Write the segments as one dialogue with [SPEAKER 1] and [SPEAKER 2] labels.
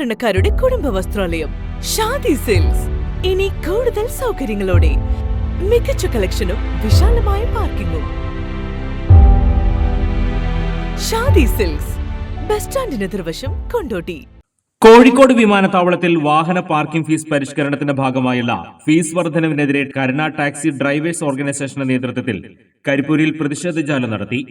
[SPEAKER 1] സാധാരണക്കാരുടെ കുടുംബ വസ്ത്രാലയം ഷാദി സിൽക്സ്. ഇനി കൂടുതൽ സൗകര്യങ്ങളോടെ മികച്ച കളക്ഷനും വിശാലമായ പാർക്കിങ്ങും. ഷാദി സിൽക്സ് ബസ് സ്റ്റാൻഡിന് എതിർവശം കൊണ്ടോട്ടി.
[SPEAKER 2] കോഴിക്കോട് വിമാനത്താവളത്തിൽ വാഹന പാർക്കിംഗ് ഫീസ് പരിഷ്കരണത്തിന്റെ ഭാഗമായുള്ള ഫീസ് വർധനവിനെതിരെ കരുണ ടാക്സി ഡ്രൈവേഴ്സ് ഓർഗനൈസേഷന്റെ നേതൃത്വത്തിൽ കരിപ്പൂരിൽ പ്രതിഷേധ ജാല നടത്തി.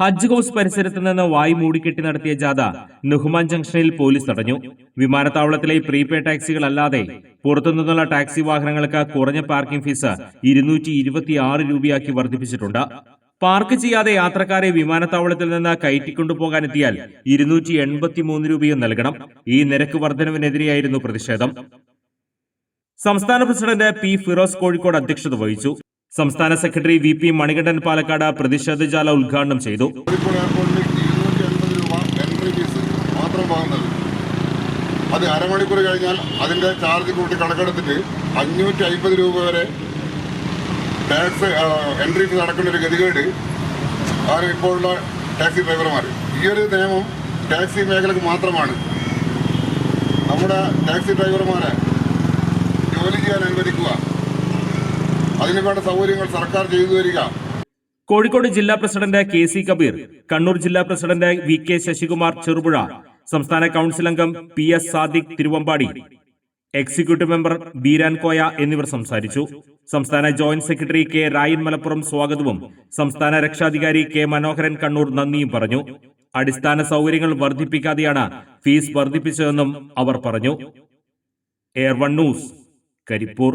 [SPEAKER 2] ഹജ്ജ് ഹൌസ് പരിസരത്ത് നിന്ന് വായി മൂടിക്കെട്ടി നടത്തിയ ജാഥ നുഹ്മാൻ ജംഗ്ഷനിൽ പോലീസ് തടഞ്ഞു. വിമാനത്താവളത്തിലെ പ്രീപെയ്ഡ് ടാക്സികൾ അല്ലാതെ പുറത്തുനിന്നുള്ള ടാക്സി വാഹനങ്ങൾക്ക് കുറഞ്ഞ പാർക്കിംഗ് ഫീസ് ഇരുന്നൂറ്റി ഇരുപത്തിയാറ് രൂപയാക്കി വർദ്ധിപ്പിച്ചിട്ടുണ്ട്. പാർക്ക് ചെയ്യാതെ യാത്രക്കാരെ വിമാനത്താവളത്തിൽ നിന്ന് കയറ്റിക്കൊണ്ടുപോകാനെത്തിയാൽ ഇരുന്നൂറ്റി എൺപത്തിമൂന്ന് രൂപയും നൽകണം. ഈ നിരക്ക് വർധനവിനെതിരെയായിരുന്നു പ്രതിഷേധം. സംസ്ഥാന പ്രസിഡന്റ് പി ഫിറോസ് കോഴിക്കോട് അധ്യക്ഷത വഹിച്ചു. സംസ്ഥാന secretary V P Manikandan Palakkad പ്രതിഷേധ ജാല ഉദ്ഘാടനം ചെയ്തു.
[SPEAKER 3] അത് അരമണിക്കൂർ കഴിഞ്ഞാൽ അതിന്റെ ചാർജ് കൂട്ടി കണക്കെടുത്തിട്ട് അഞ്ഞൂറ്റി അൻപത് രൂപ വരെ ടാക്സ് എൻട്രി ഫീസ് ഒരു ഗതികേട് ആണ് ഇപ്പോഴുള്ള ടാക്സി ഡ്രൈവർമാർ ഈ ഒരു നിയമം ടാക്സി മേഖലക്ക് മാത്രമാണ്. നമ്മുടെ ടാക്സി ഡ്രൈവർമാരെ ജോലി ചെയ്യാൻ അനുവദിക്കുക. അതിന് വേണ്ട സൗകര്യങ്ങൾ സർക്കാർ ചെയ്തു തരിക.
[SPEAKER 2] കോഴിക്കോട് ജില്ലാ president K C Kabeer Kannur ജില്ലാ president V K Sasikumar Cherupuzha സംസ്ഥാന കൗൺസിൽ അംഗം P S Sadiq Thiruvambady executive member Beeran Koya എന്നിവർ സംസാരിച്ചു. സംസ്ഥാന joint secretary K Rayan Malappuram സ്വാഗതവും സംസ്ഥാന രക്ഷാധികാരി കെ മനോഹരൻ കണ്ണൂർ നന്ദിയും പറഞ്ഞു. അടിസ്ഥാന സൗകര്യങ്ങൾ വർദ്ധിപ്പിക്കാതെയാണ് ഫീസ് വർദ്ധിപ്പിച്ചതെന്നും അവർ പറഞ്ഞു. Air one news Karipur.